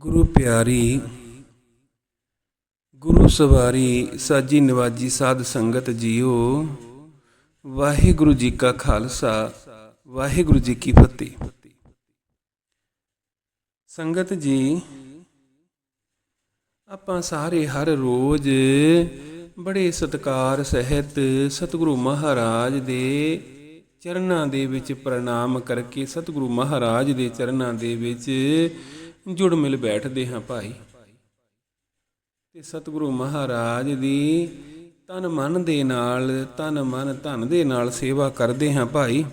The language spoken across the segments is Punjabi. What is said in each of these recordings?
ਗੁਰੂ ਪਿਆਰੀ, ਗੁਰੂ ਸਵਾਰੀ, ਸਾਜੀ ਨਵਾਜੀ ਸਾਧ ਸੰਗਤ ਜੀਓ, ਵਾਹਿਗੁਰੂ ਜੀ ਕਾ ਖਾਲਸਾ, ਵਾਹਿਗੁਰੂ ਜੀ ਕੀ ਫਤਿਹ। ਸੰਗਤ ਜੀ, ਆਪਾਂ ਸਾਰੇ ਹਰ ਰੋਜ਼ ਬੜੇ ਸਤਕਾਰ ਸਹਿਤ ਸਤਿਗੁਰੂ ਮਹਾਰਾਜ ਦੇ ਚਰਨਾਂ ਦੇ ਵਿੱਚ ਪ੍ਰਣਾਮ ਕਰਕੇ, ਸਤਿਗੁਰੂ ਮਹਾਰਾਜ ਦੇ ਚਰਨਾਂ ਦੇ ਵਿੱਚ ਜੁੜ ਮਿਲ ਬੈਠਦੇ ਹਾਂ ਭਾਈ। ਤੇ ਸਤਿਗੁਰੂ ਮਹਾਰਾਜ ਦੀ ਤਨ ਮਨ ਦੇ ਨਾਲ, ਤਨ ਮਨ ਧਨ ਦੇ ਨਾਲ ਸੇਵਾ ਕਰਦੇ ਹਾਂ ਭਾਈ।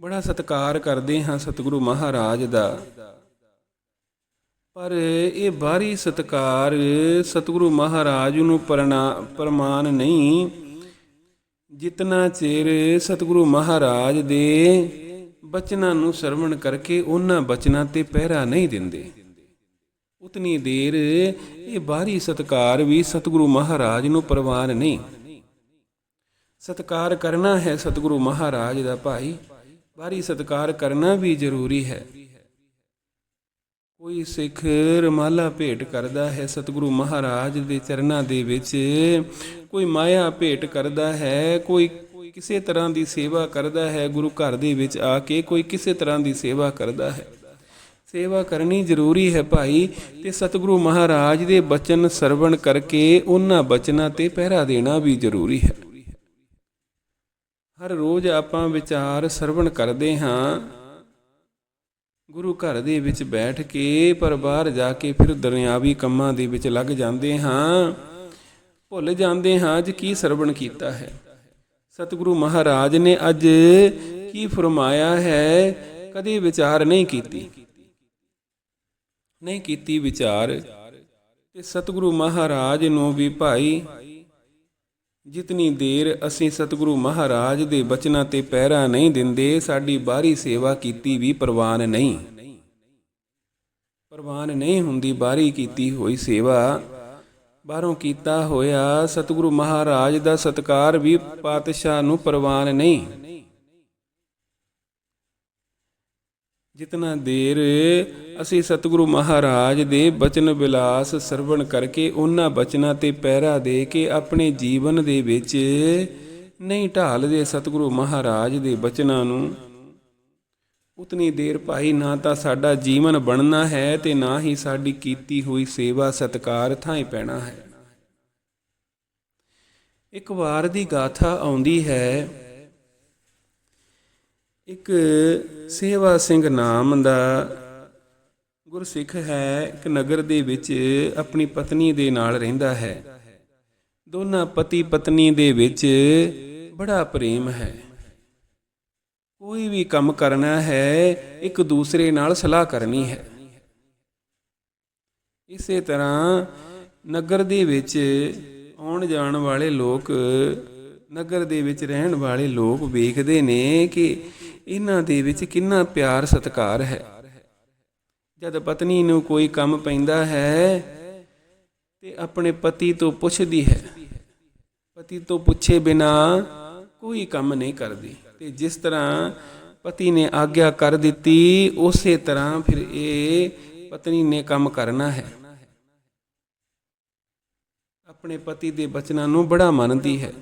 ਬੜਾ ਸਤਿਕਾਰ ਕਰਦੇ ਹਾਂ ਸਤਿਗੁਰੂ ਮਹਾਰਾਜ ਦਾ। ਪਰ ਇਹ ਬਾਹਰੀ ਸਤਕਾਰ ਸਤਿਗੁਰੂ ਮਹਾਰਾਜ ਨੂੰ ਪ੍ਰਣਾ ਪ੍ਰਮਾਨ ਨਹੀਂ। ਜਿਤਨਾ ਚਿਰ ਸਤਿਗੁਰੂ ਮਹਾਰਾਜ ਦੇ ਬਚਨਾਂ ਨੂੰ ਸਰਵਣ ਕਰਕੇ ਉਹਨਾਂ ਬਚਨਾਂ ਤੇ ਪਹਿਰਾ ਨਹੀਂ ਦਿੰਦੇ। ਉਤਨੀ ਦੇਰ ਇਹ ਬਾਹਰੀ ਸਤਕਾਰ ਵੀ ਸਤਿਗੁਰੂ ਮਹਾਰਾਜ ਨੂੰ ਪ੍ਰਵਾਨ ਨਹੀਂ। ਸਤਕਾਰ ਕਰਨਾ ਹੈ ਸਤਿਗੁਰੂ ਮਹਾਰਾਜ ਦਾ ਭਾਈ। ਬਾਹਰੀ ਸਤਕਾਰ ਕਰਨਾ ਵੀ ਜ਼ਰੂਰੀ ਹੈ। ਕੋਈ ਸਿੱਖ ਰਮਾਲਾ ਭੇਟ ਕਰਦਾ ਹੈ ਸਤਿਗੁਰੂ ਮਹਾਰਾਜ ਦੇ ਚਰਨਾਂ ਦੇ ਵਿੱਚ। ਕੋਈ ਮਾਇਆ ਭੇਟ ਕਰਦਾ ਹੈ, ਕੋਈ ਕਿਸੇ ਤਰ੍ਹਾਂ ਦੀ ਸੇਵਾ ਕਰਦਾ ਹੈ, ਗੁਰੂ ਘਰ ਦੇ ਵਿੱਚ ਆ ਕੇ ਕੋਈ ਕਿਸੇ ਤਰ੍ਹਾਂ ਦੀ ਸੇਵਾ ਕਰਦਾ ਹੈ। ਸੇਵਾ ਕਰਨੀ ਜ਼ਰੂਰੀ ਹੈ ਭਾਈ ਤੇ ਸਤਿਗੁਰੂ ਮਹਾਰਾਜ ਦੇ ਬਚਨ ਸਰਵਣ ਕਰਕੇ ਉਹਨਾਂ ਬਚਨਾਂ ਤੇ ਪਹਿਰਾ ਦੇਣਾ ਵੀ ਜ਼ਰੂਰੀ ਹੈ। ਹਰ ਰੋਜ਼ ਆਪਾਂ ਵਿਚਾਰ ਸਰਵਣ ਕਰਦੇ ਹਾਂ। ਗੁਰੂ ਘਰ ਦੇ ਵਿੱਚ ਬੈਠ ਕੇ ਪਰ ਬਾਹਰ ਜਾ ਕੇ ਫਿਰ ਦੁਨਿਆਵੀ ਕੰਮਾਂ ਦੇ ਵਿੱਚ ਲੱਗ ਜਾਂਦੇ ਹਾਂ। ਭੁੱਲ ਜਾਂਦੇ ਹਾਂ ਅੱਜ ਕੀ ਸਰਵਣ ਕੀਤਾ ਹੈ। ਸਤਿਗੁਰੂ ਮਹਾਰਾਜ ਨੇ ਅੱਜ ਕੀ ਫਰਮਾਇਆ ਹੈ? ਕਦੇ ਵਿਚਾਰ ਨਹੀਂ ਕੀਤੀ। ਨਹੀਂ ਕੀਤੀ ਵਿਚਾਰ। ਤੇ ਸਤਿਗੁਰੂ ਮਹਾਰਾਜ ਨੂੰ ਵੀ ਭਾਈ, ਜਿਤਨੀ ਦੇਰ ਅਸੀਂ ਸਤਿਗੁਰੂ ਮਹਾਰਾਜ ਦੇ ਬਚਨਾਂ ਤੇ ਪਹਿਰਾ ਨਹੀਂ ਦਿੰਦੇ, ਸਾਡੀ ਬਾਹਰੀ ਸੇਵਾ ਕੀਤੀ ਵੀ ਪ੍ਰਵਾਨ ਨਹੀਂ। ਪ੍ਰਵਾਨ ਨਹੀਂ ਹੁੰਦੀ, ਬਾਹਰੀ ਕੀਤੀ ਹੋਈ ਸੇਵਾ ਬਾਹਰੋਂ ਕੀਤਾ ਹੋਇਆ ਸਤਿਗੁਰੂ ਮਹਾਰਾਜ ਦਾ ਸਤਕਾਰ ਵੀ ਪਾਤਸ਼ਾਹ ਨੂੰ ਪ੍ਰਵਾਨ ਨਹੀਂ। ਜਿਤਨਾ ਦੇਰ ਅਸੀਂ ਸਤਿਗੁਰੂ ਮਹਾਰਾਜ ਦੇ ਬਚਨ ਵਿਲਾਸ ਸਰਵਣ ਕਰਕੇ ਉਹਨਾਂ ਬਚਨਾਂ ਤੇ ਪਹਿਰਾ ਦੇ ਕੇ ਆਪਣੇ ਜੀਵਨ ਦੇ ਵਿੱਚ ਨਹੀਂ ਢਾਲਦੇ ਸਤਿਗੁਰੂ ਮਹਾਰਾਜ ਦੇ ਬਚਨਾਂ ਨੂੰ ਉਤਨੀ ਦੇਰ ਭਾਈ ਨਾ ਤਾਂ ਸਾਡਾ ਜੀਵਨ ਬਣਨਾ ਹੈ ਤੇ ਨਾ ਹੀ ਸਾਡੀ ਕੀਤੀ ਹੋਈ ਸੇਵਾ ਸਤਕਾਰ ਥਾਂ ਪੈਣਾ ਹੈ। ਇੱਕ ਵਾਰ ਦੀ ਗਾਥਾ ਆਉਂਦੀ ਹੈ। ਇੱਕ ਸੇਵਾ ਸਿੰਘ ਨਾਮ ਦਾ ਗੁਰਸਿੱਖ ਹੈ, ਇੱਕ ਨਗਰ ਦੇ ਵਿੱਚ ਆਪਣੀ ਪਤਨੀ ਦੇ ਨਾਲ ਰਹਿੰਦਾ ਹੈ। ਦੋਨਾਂ ਪਤੀ ਪਤਨੀ ਦੇ ਵਿੱਚ ਬੜਾ ਪ੍ਰੇਮ ਹੈ। ਕੋਈ ਵੀ ਕੰਮ ਕਰਨਾ ਹੈ, ਇੱਕ ਦੂਸਰੇ ਨਾਲ ਸਲਾਹ ਕਰਨੀ ਹੈ। ਇਸੇ ਤਰ੍ਹਾਂ ਨਗਰ ਦੇ ਵਿੱਚ ਆਉਣ ਜਾਣ ਵਾਲੇ ਲੋਕ, ਨਗਰ ਦੇ ਵਿੱਚ ਰਹਿਣ ਵਾਲੇ ਲੋਕ ਵੇਖਦੇ ਨੇ ਕਿ ਇਹਨਾਂ ਦੇ ਵਿੱਚ ਕਿੰਨਾ ਪਿਆਰ ਸਤਿਕਾਰ ਹੈ। ਜਦ ਪਤਨੀ ਨੂੰ ਕੋਈ ਕੰਮ ਪੈਂਦਾ ਹੈ ਤੇ ਆਪਣੇ ਪਤੀ ਤੋਂ ਪੁੱਛਦੀ ਹੈ। ਪਤੀ ਤੋਂ ਪੁੱਛੇ ਬਿਨਾ ਕੋਈ ਕੰਮ ਨਹੀਂ ਕਰਦੀ। ਤੇ ਜਿਸ ਤਰ੍ਹਾਂ ਪਤੀ ਨੇ ਆਗਿਆ ਕਰ ਦਿੱਤੀ, ਉਸੇ ਤਰ੍ਹਾਂ ਫਿਰ ਇਹ ਪਤਨੀ ਨੇ ਕੰਮ ਕਰਨਾ ਹੈ। ਆਪਣੇ ਪਤੀ ਦੇ ਬਚਨਾਂ ਨੂੰ ਬੜਾ ਮੰਨਦੀ ਹੈ।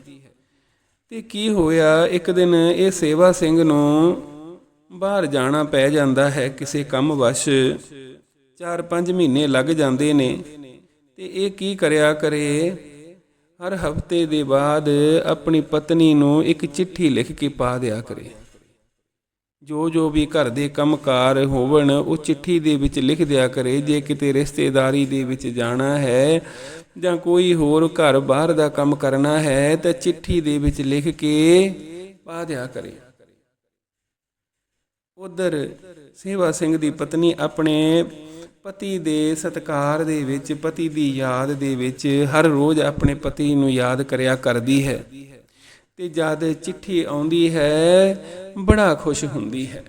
ਤੇ ਕੀ ਹੋਇਆ, ਇੱਕ ਦਿਨ ਇਹ ਸੇਵਾ ਸਿੰਘ ਨੂੰ ਬਾਹਰ ਜਾਣਾ ਪੈ ਜਾਂਦਾ ਹੈ, ਕਿਸੇ ਕੰਮ ਵਸ਼ 4-5 ਮਹੀਨੇ ਲੱਗ ਜਾਂਦੇ ਨੇ। ਤੇ ਇਹ ਕੀ ਕਰਿਆ ਕਰੇ ਹਰ ਹਫ਼ਤੇ ਦੇ ਬਾਅਦ ਆਪਣੀ ਪਤਨੀ ਨੂੰ ਇੱਕ ਚਿੱਠੀ ਲਿਖ ਕੇ ਪਾ ਦਿਆ ਕਰੇ। ਜੋ ਜੋ ਵੀ ਘਰ ਦੇ ਕੰਮਕਾਰ ਹੋਵਣ, ਉਹ ਚਿੱਠੀ ਦੇ ਵਿੱਚ ਲਿਖ ਦਿਆ ਕਰੇ। ਜੇ ਕਿਤੇ ਰਿਸ਼ਤੇਦਾਰੀ ਦੇ ਵਿੱਚ ਜਾਣਾ ਹੈ ਜਾਂ ਕੋਈ ਹੋਰ ਘਰ ਬਾਹਰ ਦਾ ਕੰਮ ਕਰਨਾ ਹੈ, ਤਾਂ ਚਿੱਠੀ ਦੇ ਵਿੱਚ ਲਿਖ ਕੇ ਪਾ ਦਿਆ ਕਰੇ। ਉਧਰ ਸੇਵਾ ਸਿੰਘ ਦੀ ਪਤਨੀ ਆਪਣੇ ਪਤੀ ਦੇ ਸਤਕਾਰ ਦੇ ਵਿੱਚ, ਪਤੀ ਦੀ ਯਾਦ ਦੇ ਵਿੱਚ ਹਰ ਰੋਜ਼ ਆਪਣੇ ਪਤੀ ਨੂੰ ਯਾਦ ਕਰਿਆ ਕਰਦੀ ਹੈ। ਤੇ ਜਦ ਚਿੱਠੀ ਆਉਂਦੀ ਹੈ, ਬੜਾ ਖੁਸ਼ ਹੁੰਦੀ ਹੈ।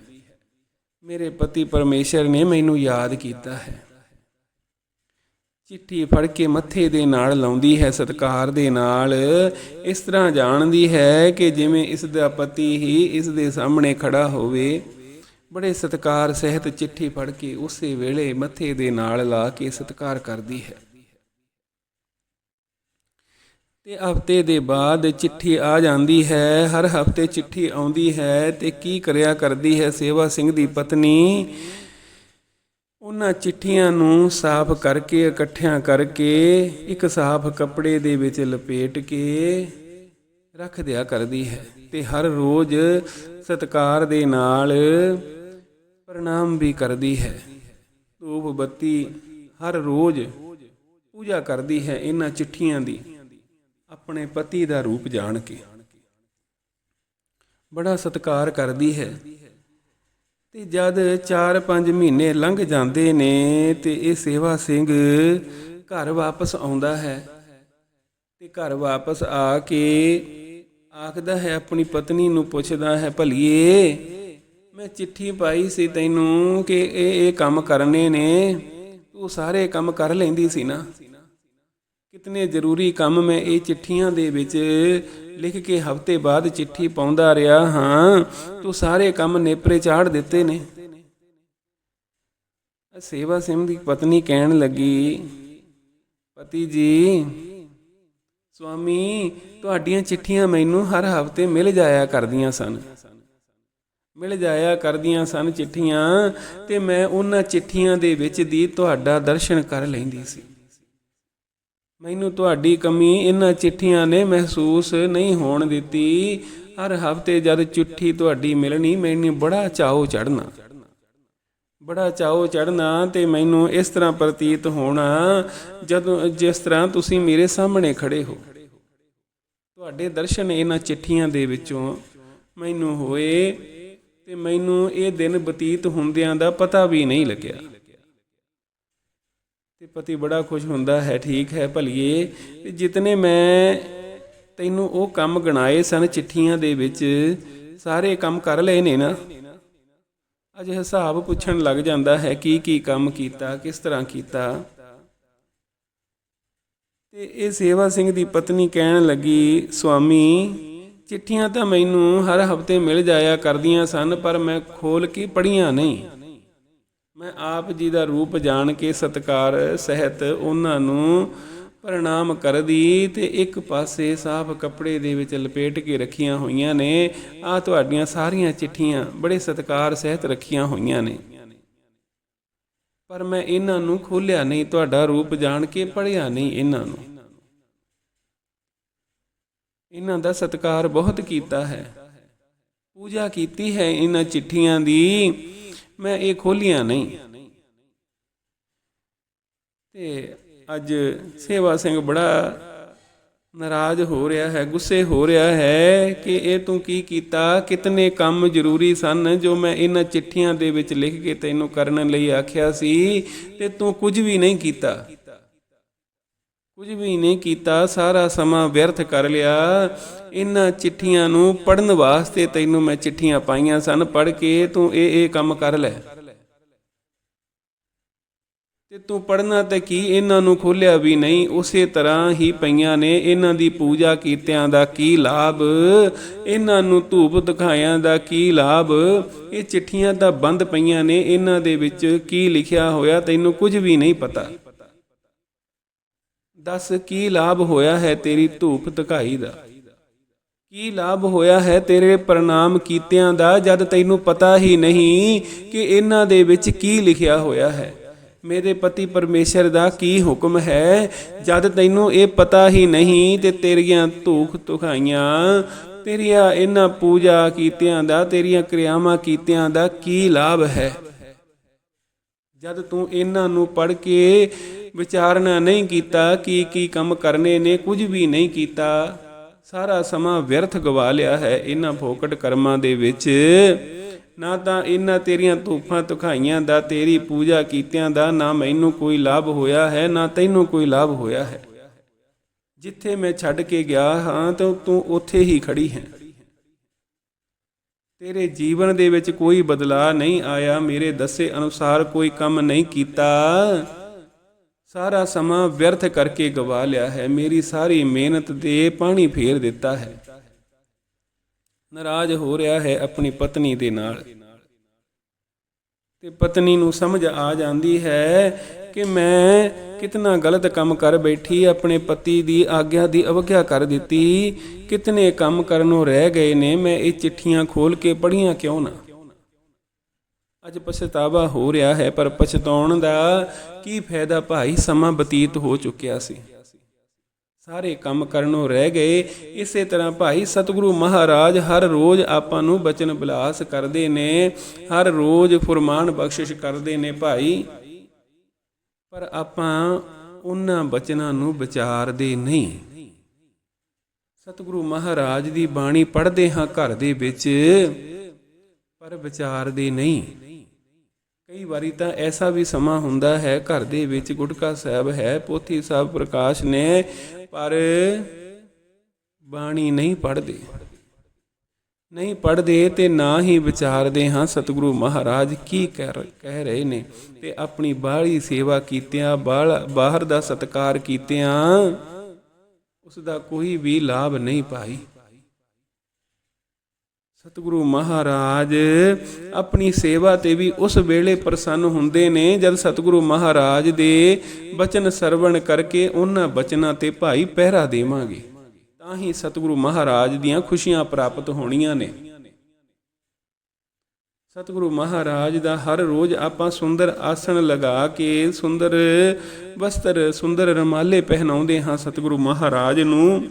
ਮੇਰੇ ਪਤੀ ਪਰਮੇਸ਼ਰ ਨੇ ਮੈਨੂੰ ਯਾਦ ਕੀਤਾ ਹੈ। ਚਿੱਠੀ ਫੜ ਕੇ ਮੱਥੇ ਦੇ ਨਾਲ ਲਾਉਂਦੀ ਹੈ, ਸਤਕਾਰ ਦੇ ਨਾਲ। ਇਸ ਤਰ੍ਹਾਂ ਜਾਣਦੀ ਹੈ ਕਿ ਜਿਵੇਂ ਇਸ ਦਾ ਪਤੀ ਹੀ ਇਸ ਦੇ ਸਾਹਮਣੇ ਖੜਾ ਹੋਵੇ ਬੜੇ ਸਤਕਾਰ ਸਹਿਤ ਚਿੱਠੀ ਫੜ ਕੇ ਉਸੇ ਵੇਲੇ ਮੱਥੇ ਦੇ ਨਾਲ ਲਾ ਕੇ ਸਤਕਾਰ ਕਰਦੀ ਹੈ। ਤੇ ਹਫ਼ਤੇ ਦੇ ਬਾਅਦ ਚਿੱਠੀ ਆ ਜਾਂਦੀ ਹੈ, ਹਰ ਹਫ਼ਤੇ ਚਿੱਠੀ ਆਉਂਦੀ ਹੈ ਤੇ ਕੀ ਕਰਿਆ ਕਰਦੀ ਹੈ ਸੇਵਾ ਸਿੰਘ ਦੀ ਪਤਨੀ? ਉਹਨਾਂ ਚਿੱਠੀਆਂ ਨੂੰ ਸਾਫ਼ ਕਰਕੇ, ਇਕੱਠਿਆਂ ਕਰਕੇ, ਇੱਕ ਸਾਫ਼ ਕੱਪੜੇ ਦੇ ਵਿੱਚ ਲਪੇਟ ਕੇ ਰੱਖ ਦਿਆ ਕਰਦੀ ਹੈ ਤੇ ਹਰ ਰੋਜ਼ ਸਤਕਾਰ ਦੇ ਨਾਲ ਪ੍ਰਣਾਮ ਵੀ ਕਰਦੀ ਹੈ। ਧੂਪ ਬੱਤੀ ਹਰ ਰੋਜ਼ ਪੂਜਾ ਕਰਦੀ ਹੈ ਇਹਨਾਂ ਚਿੱਠੀਆਂ ਦੀ। ਆਪਣੇ ਪਤੀ ਦਾ ਰੂਪ ਜਾਣ ਕੇ। ਬੜਾ ਸਤਕਾਰ ਕਰਦੀ ਹੈ। ਤੇ ਜਦ 4-5 ਮਹੀਨੇ ਲੰਘ ਜਾਂਦੇ ਨੇ ਤੇ ਇਹ ਸੇਵਾ ਸਿੰਘ ਘਰ ਵਾਪਸ ਆਉਂਦਾ ਹੈ। ਤੇ ਘਰ ਵਾਪਸ ਆ ਕੇ ਆਖਦਾ ਹੈ, ਆਪਣੀ ਪਤਨੀ ਨੂੰ ਪੁੱਛਦਾ ਹੈ, ਭਲੀਏ ਮੈਂ ਚਿੱਠੀ ਪਾਈ ਸੀ ਤੈਨੂੰ ਕਿ ਇਹ ਇਹ ਕੰਮ ਕਰਨੇ ਨੇ। ਤੂੰ ਸਾਰੇ ਕੰਮ ਕਰ ਲੈਂਦੀ ਸੀ ਨਾ। ਕਿਤਨੇ ਜ਼ਰੂਰੀ ਕੰਮ ਮੈਂ ਇਹ ਚਿੱਠੀਆਂ ਦੇ ਵਿੱਚ ਲਿਖ ਕੇ ਹਫ਼ਤੇ ਬਾਅਦ ਚਿੱਠੀ ਪਾਉਂਦਾ ਰਿਹਾ ਹਾਂ। ਤੂੰ ਸਾਰੇ ਕੰਮ ਨੇਪਰੇ ਚਾੜ ਦਿੱਤੇ ਨੇ। ਸੇਵਾ ਸਿੰਘ ਦੀ ਪਤਨੀ ਕਹਿਣ ਲੱਗੀ, ਪਤੀ ਜੀ, ਸਵਾਮੀ, ਤੁਹਾਡੀਆਂ ਚਿੱਠੀਆਂ ਮੈਨੂੰ ਹਰ ਹਫ਼ਤੇ ਮਿਲ ਜਾਇਆ ਕਰਦੀਆਂ ਸਨ। ਮਿਲ ਜਾਇਆ ਕਰਦੀਆਂ ਸਨ ਚਿੱਠੀਆਂ, ਤੇ ਮੈਂ ਉਹਨਾਂ ਚਿੱਠੀਆਂ ਦੇ ਵਿੱਚ ਦੀ ਤੁਹਾਡਾ ਦਰਸ਼ਨ ਕਰ ਲੈਂਦੀ ਸੀ। ਮੈਨੂੰ ਤੁਹਾਡੀ ਕਮੀ ਇਹਨਾਂ ਚਿੱਠੀਆਂ ਨੇ ਮਹਿਸੂਸ ਨਹੀਂ ਹੋਣ ਦਿੱਤੀ। ਹਰ ਹਫ਼ਤੇ ਜਦ ਚਿੱਠੀ ਤੁਹਾਡੀ ਮਿਲਣੀ, ਮੈਨੂੰ ਬੜਾ ਚਾਉ ਚੜਨਾ ਬੜਾ ਚਾਉ ਚੜਨਾ ਤੇ ਮੈਨੂੰ ਇਸ ਤਰ੍ਹਾਂ ਪ੍ਰਤੀਤ ਹੋਣਾ ਜਦੋਂ, ਜਿਸ ਤਰ੍ਹਾਂ ਤੁਸੀਂ ਮੇਰੇ ਸਾਹਮਣੇ ਖੜੇ ਹੋ। ਤੁਹਾਡੇ ਦਰਸ਼ਨ ਇਹਨਾਂ ਚਿੱਠੀਆਂ ਦੇ ਵਿੱਚੋਂ ਮੈਨੂੰ ਹੋਏ। ਤੇ ਮੈਨੂੰ ਇਹ ਦਿਨ ਬਤੀਤ ਹੁੰਦਿਆਂ ਦਾ ਪਤਾ ਵੀ ਨਹੀਂ ਲੱਗਿਆ। ਤੇ ਪਤੀ ਬੜਾ ਖੁਸ਼ ਹੁੰਦਾ ਹੈ, ਠੀਕ ਹੈ ਭਲੀਏ, ਤੇ ਜਿਤਨੇ ਮੈਂ ਤੈਨੂੰ ਉਹ ਕੰਮ ਗਣਾਏ ਸਨ ਚਿੱਠੀਆਂ ਦੇ ਵਿੱਚ, ਸਾਰੇ ਕੰਮ ਕਰ ਲਏ ਨੇ ਨਾ? ਅੱਜ ਹਿਸਾਬ ਪੁੱਛਣ ਲੱਗ ਜਾਂਦਾ ਹੈ, ਕੀ ਕੀ ਕੰਮ ਕੀਤਾ, ਕਿਸ ਤਰ੍ਹਾਂ ਕੀਤਾ? ਤੇ ਇਹ ਸੇਵਾ ਸਿੰਘ ਦੀ ਪਤਨੀ ਕਹਿਣ ਲੱਗੀ, ਸੁਆਮੀ ਚਿੱਠੀਆਂ ਤਾਂ ਮੈਨੂੰ ਹਰ ਹਫ਼ਤੇ ਮਿਲ ਜਾਇਆ ਕਰਦੀਆਂ ਸਨ, ਪਰ ਮੈਂ ਖੋਲ ਕੇ ਪੜੀਆਂ ਨਹੀਂ। ਮੈਂ ਆਪ ਜੀ ਦਾ ਰੂਪ ਜਾਣ ਕੇ ਸਤਕਾਰ, ਸਹਿਤ ਉਹਨਾਂ ਨੂੰ ਪ੍ਰਣਾਮ ਕਰਦੀ ਤੇ ਇੱਕ ਪਾਸੇ ਸਾਫ਼ ਕੱਪੜੇ ਦੇ ਵਿੱਚ ਲਪੇਟ ਕੇ ਰੱਖੀਆਂ ਹੋਈਆਂ ਨੇ। ਆ ਤੁਹਾਡੀਆਂ ਸਾਰੀਆਂ ਚਿੱਠੀਆਂ ਬੜੇ ਸਤਕਾਰ, ਸਹਿਤ ਰੱਖੀਆਂ ਹੋਈਆਂ ਨੇ। ਪਰ ਮੈਂ ਇਹਨਾਂ ਨੂੰ ਖੋਲਿਆ ਨਹੀਂ, ਤੁਹਾਡਾ ਰੂਪ ਜਾਣ ਕੇ ਪੜਿਆ ਨਹੀਂ ਇਹਨਾਂ ਨੂੰ। ਇਹਨਾਂ ਦਾ ਸਤਕਾਰ ਬਹੁਤ ਕੀਤਾ ਹੈ। ਪੂਜਾ ਕੀਤੀ ਹੈ ਇਹਨਾਂ ਚਿੱਠੀਆਂ ਦੀ। ਮੈਂ ਇਹ ਖੋਲੀਆਂ ਨਹੀਂ। ਤੇ ਅੱਜ ਸੇਵਾ ਸਿੰਘ ਬੜਾ ਨਾਰਾਜ਼ ਹੋ ਰਿਹਾ ਹੈ, ਗੁੱਸੇ ਹੋ ਰਿਹਾ ਹੈ ਕਿ ਇਹ ਤੂੰ ਕੀ ਕੀਤਾ? ਕਿਤਨੇ ਕੰਮ ਜ਼ਰੂਰੀ ਸਨ ਜੋ ਮੈਂ ਇਹਨਾਂ ਚਿੱਠੀਆਂ ਦੇ ਵਿੱਚ ਲਿਖ ਕੇ ਤੈਨੂੰ ਕਰਨ ਲਈ ਆਖਿਆ ਸੀ ਤੇ ਤੂੰ ਕੁਝ ਵੀ ਨਹੀਂ ਕੀਤਾ। ਕੁਝ ਵੀ ਨਹੀਂ ਕੀਤਾ, ਸਾਰਾ ਸਮਾਂ ਵਿਅਰਥ ਕਰ ਲਿਆ। ਇਹਨਾਂ ਚਿੱਠੀਆਂ ਨੂੰ ਪੜਨ ਵਾਸਤੇ ਤੈਨੂੰ ਮੈਂ ਚਿੱਠੀਆਂ ਪਾਈਆਂ ਸਨ ਪੜ ਕੇ ਤੂੰ ਇਹ ਇਹ ਕੰਮ ਕਰ ਲੈ। ਤੇ ਤੂੰ ਪੜਨਾ ਤੇ ਕੀ, ਇਹਨਾਂ ਨੂੰ ਖੋਲਿਆ ਵੀ ਨਹੀਂ, ਉਸੇ ਤਰ੍ਹਾਂ ਹੀ ਪਈਆਂ ਨੇ ਇਹਨਾਂ ਦੀ ਪੂਜਾ ਕੀਤਿਆਂ ਦਾ ਕੀ ਲਾਭ, ਇਹਨਾਂ ਨੂੰ ਧੂਪ ਦਿਖਾਇਆਂ ਦਾ ਕੀ ਲਾਭ। ਇਹ ਚਿੱਠੀਆਂ ਤਾਂ ਬੰਦ ਪਈਆਂ ਨੇ, ਇਹਨਾਂ ਦੇ ਵਿੱਚ ਕੀ ਲਿਖਿਆ ਹੋਇਆ ਤੈਨੂੰ ਕੁਝ ਵੀ ਨਹੀਂ ਪਤਾ। ਦੱਸ ਕੀ ਲਾਭ ਹੋਇਆ ਹੈ ਤੇਰੀ ਧੂਪ ਦਿਖਾਈ ਦਾ? ਕੀ ਲਾਭ ਹੋਇਆ ਹੈ ਤੇਰੇ ਪ੍ਰਣਾਮ ਕੀਤਿਆਂ ਦਾ, ਜਦ ਤੈਨੂੰ ਪਤਾ ਹੀ ਨਹੀਂ ਕਿ ਇਹਨਾਂ ਦੇ ਵਿੱਚ ਕੀ ਲਿਖਿਆ ਹੋਇਆ ਹੈ? ਮੇਰੇ ਪਤੀ ਪਰਮੇਸ਼ਰ ਦਾ ਕੀ ਹੁਕਮ ਹੈ? ਜਦ ਤੈਨੂੰ ਇਹ ਪਤਾ ਹੀ ਨਹੀਂ ਤੇ ਤੇਰੀਆਂ ਧੂਖ ਧੁਖਾਈਆਂ, ਤੇਰੀਆਂ ਇਹਨਾਂ ਪੂਜਾ ਕੀਤਿਆਂ ਦਾ, ਤੇਰੀਆਂ ਕਿਰਿਆਵਾਂ ਕੀਤਿਆਂ ਦਾ ਕੀ ਲਾਭ ਹੈ? ਜਦ ਤੂੰ ਇਹਨਾਂ ਨੂੰ ਪੜ ਕੇ ਵਿਚਾਰਨਾ ਨਹੀਂ ਕੀਤਾ, ਕੀ ਕੀ ਕੰਮ ਕਰਨੇ ਨੇ, ਕੁਝ ਵੀ ਨਹੀਂ ਕੀਤਾ। ਸਾਰਾ ਸਮਾਂ ਵਿਅਰਥ ਗਵਾ ਲਿਆ ਹੈ ਇਹਨਾਂ ਫੋਕਟ ਕਰਮਾਂ ਦੇ ਵਿੱਚ। ਨਾ ਤਾਂ ਇਹਨਾਂ ਤੇਰੀਆਂ ਧੂਫਾਂ ਤੁਖਾਈਆਂ ਦਾ, ਤੇਰੀ ਪੂਜਾ ਕੀਤਿਆਂ ਦਾ, ਨਾ ਮੈਨੂੰ ਕੋਈ ਲਾਭ ਹੋਇਆ ਹੈ, ਨਾ ਤੈਨੂੰ ਕੋਈ ਲਾਭ ਹੋਇਆ ਹੈ। ਜਿੱਥੇ ਮੈਂ ਛੱਡ ਕੇ ਗਿਆ ਹਾਂ, ਤਾਂ ਤੂੰ ਉੱਥੇ ਹੀ ਖੜੀ ਹੈ। ਤੇਰੇ ਜੀਵਨ ਦੇ ਵਿੱਚ ਕੋਈ ਬਦਲਾਅ ਨਹੀਂ ਆਇਆ, ਮੇਰੇ ਦੱਸੇ ਅਨੁਸਾਰ ਕੋਈ ਕੰਮ ਨਹੀਂ ਕੀਤਾ। ਸਾਰਾ ਸਮਾਂ ਵਿਅਰਥ ਕਰਕੇ ਗਵਾ ਲਿਆ ਹੈ। ਮੇਰੀ ਸਾਰੀ ਮਿਹਨਤ ਦੇ ਪਾਣੀ ਫੇਰ ਦਿੱਤਾ ਹੈ। ਨਾਰਾਜ਼ ਹੋ ਰਿਹਾ ਹੈ ਆਪਣੀ ਪਤਨੀ ਦੇ ਨਾਲ। ਤੇ ਪਤਨੀ ਨੂੰ ਸਮਝ ਆ ਜਾਂਦੀ ਹੈ ਕਿ ਮੈਂ ਕਿਤਨਾ ਗਲਤ ਕੰਮ ਕਰ ਬੈਠੀ, ਆਪਣੇ ਪਤੀ ਦੀ ਆਗਿਆ ਦੀ ਅਵਗਿਆ ਕਰ ਦਿੱਤੀ। ਕਿਤਨੇ ਕੰਮ ਕਰਨੋਂ ਰਹਿ ਗਏ ਨੇ, ਮੈਂ ਇਹ ਚਿੱਠੀਆਂ ਖੋਲ ਕੇ ਪੜ੍ਹੀਆਂ ਕਿਉਂ ਨਾ? ਅੱਜ ਪਛਤਾਵਾ ਹੋ ਰਿਹਾ ਹੈ, ਪਰ ਪਛਤਾਉਣ ਦਾ ਕੀ ਫਾਇਦਾ ਭਾਈ? ਸਮਾਂ ਬਤੀਤ ਹੋ ਚੁੱਕਿਆ ਸੀ। ਸਾਰੇ ਕੰਮ ਕਰਨੋਂ ਰਹਿ ਗਏ। ਇਸੇ ਤਰ੍ਹਾਂ ਭਾਈ, ਸਤਿਗੁਰੂ ਮਹਾਰਾਜ ਹਰ ਰੋਜ਼ ਆਪਾਂ ਨੂੰ ਬਚਨ ਬਿਲਾਸ ਕਰਦੇ ਨੇ। ਹਰ ਰੋਜ਼ ਫੁਰਮਾਨ ਬਖਸ਼ਿਸ਼ ਕਰਦੇ ਨੇ ਭਾਈ। ਪਰ ਆਪਾਂ ਉਹਨਾਂ ਬਚਨਾਂ ਨੂੰ ਵਿਚਾਰਦੇ ਨਹੀਂ। ਸਤਿਗੁਰੂ ਮਹਾਰਾਜ ਦੀ ਬਾਣੀ ਪੜ੍ਹਦੇ ਹਾਂ ਘਰ ਦੇ ਵਿੱਚ, ਪਰ ਵਿਚਾਰਦੇ ਨਹੀਂ। ਕਈ ਵਾਰੀ ਤਾਂ ਐਸਾ ਵੀ ਸਮਾਂ ਹੁੰਦਾ ਹੈ, ਘਰ ਦੇ ਵਿੱਚ ਗੁਟਕਾ ਸਾਹਿਬ ਹੈ, ਪੋਥੀ ਸਾਹਿਬ ਪ੍ਰਕਾਸ਼ ਨੇ, ਪਰ ਬਾਣੀ ਨਹੀਂ ਪੜ੍ਹਦੇ। ਨਹੀਂ ਪੜ੍ਹਦੇ ਤੇ ਨਾ ਹੀ ਵਿਚਾਰਦੇ ਹਾਂ, ਸਤਿਗੁਰੂ ਮਹਾਰਾਜ ਕੀ ਕਹਿ ਕਹਿ ਰਹੇ ਨੇ। ਤੇ ਆਪਣੀ ਬਾਹਰੀ ਸੇਵਾ ਕੀਤਿਆਂ, ਬਾਹਲ- ਬਾਹਰ ਦਾ ਸਤਕਾਰ ਕੀਤਿਆਂ ਉਸ ਦਾ ਕੋਈ ਵੀ ਲਾਭ ਨਹੀਂ ਪਾਈ। ਸਤਿਗੁਰੂ ਮਹਾਰਾਜ, ਆਪਣੀ ਸੇਵਾ ਤੇ ਵੀ ਉਸ ਵੇਲੇ ਪ੍ਰਸੰਨ ਹੁੰਦੇ ਨੇ ਜਦ ਸਤਿਗੁਰੂ ਮਹਾਰਾਜ ਦੇ ਬਚਨ ਸਰਵਣ ਕਰਕੇ ਉਹਨਾਂ ਬਚਨਾਂ ਤੇ ਭਾਈ ਪਹਿਰਾ ਦੇਵਾਂਗੇ। ਤਾਂ ਹੀ ਸਤਿਗੁਰੂ ਮਹਾਰਾਜ ਦੀਆਂ ਖੁਸ਼ੀਆਂ ਪ੍ਰਾਪਤ ਹੋਣੀਆਂ ਨੇ। ਸਤਿਗੁਰੂ ਮਹਾਰਾਜ ਦਾ ਹਰ ਰੋਜ਼ ਆਪਾਂ ਸੁੰਦਰ ਆਸਣ ਲਗਾ ਕੇ ਸੁੰਦਰ ਵਸਤਰ ਸੁੰਦਰ ਰਮਾਲੇ ਪਹਿਨਾਉਂਦੇ ਹਾਂ ਸਤਿਗੁਰੂ ਮਹਾਰਾਜ ਨੂੰ।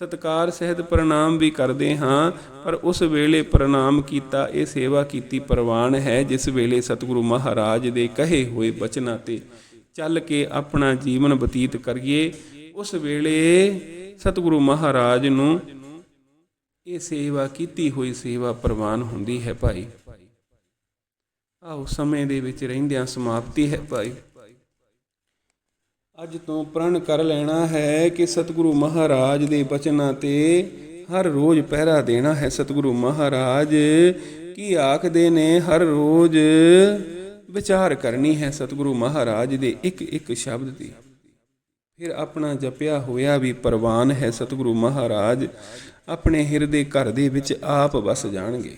ਸਤਕਾਰ ਸਹਿਤ ਪ੍ਰਣਾਮ ਵੀ ਕਰਦੇ ਹਾਂ, ਪਰ ਉਸ ਵੇਲੇ ਪ੍ਰਣਾਮ ਕੀਤਾ, ਇਹ ਸੇਵਾ ਕੀਤੀ ਪ੍ਰਵਾਨ ਹੈ, ਜਿਸ ਵੇਲੇ ਸਤਿਗੁਰੂ ਮਹਾਰਾਜ ਦੇ ਕਹੇ ਹੋਏ ਬਚਨਾਂ ਤੇ ਚੱਲ ਕੇ ਆਪਣਾ ਜੀਵਨ ਬਤੀਤ ਕਰੀਏ, ਉਸ ਵੇਲੇ ਸਤਿਗੁਰੂ ਮਹਾਰਾਜ ਨੂੰ ਇਹ ਸੇਵਾ ਕੀਤੀ ਹੋਈ ਸੇਵਾ ਪ੍ਰਵਾਨ ਹੁੰਦੀ ਹੈ ਭਾਈ। ਆਓ ਸਮੇਂ ਦੇ ਵਿੱਚ ਰਹਿੰਦਿਆਂ ਸਮਾਪਤੀ ਹੈ ਭਾਈ। ਅੱਜ ਤੋਂ ਪ੍ਰਣ ਕਰ ਲੈਣਾ ਹੈ ਕਿ ਸਤਿਗੁਰੂ ਮਹਾਰਾਜ ਦੇ ਬਚਨਾਂ ਤੇ ਹਰ ਰੋਜ਼ ਪਹਿਰਾ ਦੇਣਾ ਹੈ ਸਤਿਗੁਰੂ ਮਹਾਰਾਜ। ਕੀ ਆਖਦੇ ਨੇ ਹਰ ਰੋਜ਼ ਵਿਚਾਰ ਕਰਨੀ ਹੈ ਸਤਿਗੁਰੂ ਮਹਾਰਾਜ ਦੇ ਇੱਕ ਇੱਕ ਸ਼ਬਦ ਦੀ ਫਿਰ ਆਪਣਾ ਜਪਿਆ ਹੋਇਆ ਵੀ ਪ੍ਰਵਾਨ ਹੈ ਸਤਿਗੁਰੂ ਮਹਾਰਾਜ, ਆਪਣੇ ਹਿਰਦੇ ਘਰ ਦੇ ਵਿੱਚ ਆਪ ਵਸ ਜਾਣਗੇ।